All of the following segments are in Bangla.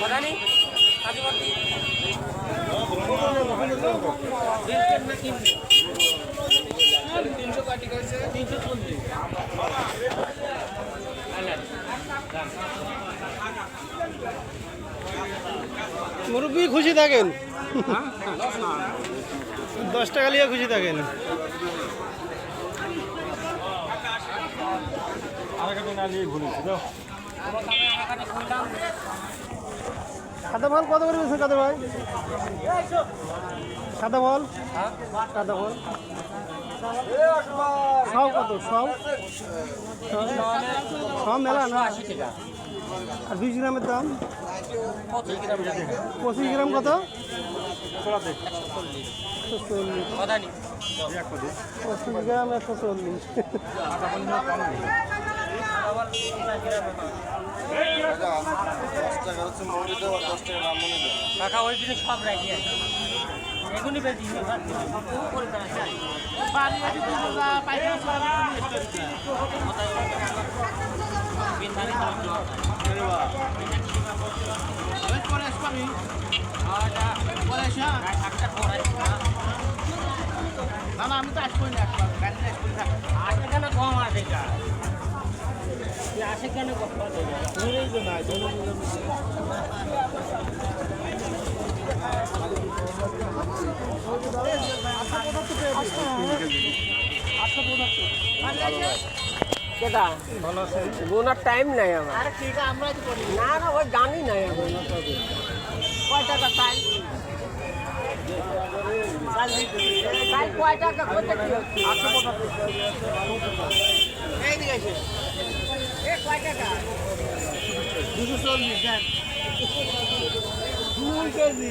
মদানি কাজুবর্তি তিনশো কাটি করেছে তিনশো চল্লিশ মুরব্বী খুশি থাকেন। দশ টাকা লিয়ে খুশি থাকেন সাদা ফল কত করে বেশি কাদের ভাই সাদা ফল সাদা ফল সব কত? সব? সব মেলা না? আর বিশ গ্রামের দাম? পঁচিশ গ্রাম যাবে পঁচিশ গ্রাম কত চল্লিশ। কাকা ওই দিনে সব রাখি আছে। এগুলি বেশি না না আমি তো আসব না আসে কেন কম আসে আসে কেন কম ভালো টাইম নাই আমার। আরে ঠিক আছে আমরা তো করি। না না ওই জানি নাই আমি। কয় টাকা চাই কয় টাকা? দুশো চল্লিশ দেন দুই কেজি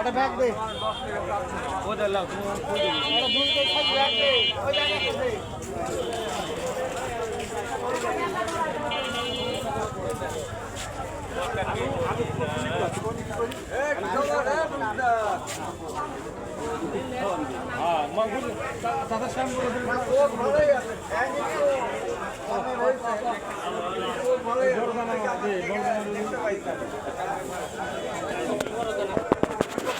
একটা ব্যাগ দে একটা দুই কেজি ব্যাগ দে ওই ব্যাগ দে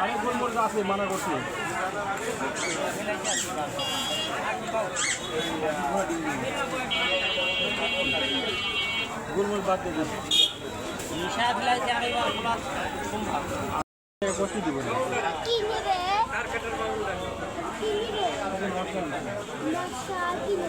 আরে গোলমরিচ আছে মানা করছি? গোলমরিচ বাদ দিয়ে দিন। নিশা ফেলাইছে আমি আমরা সম্ভব কষি দিব না মশলা কি না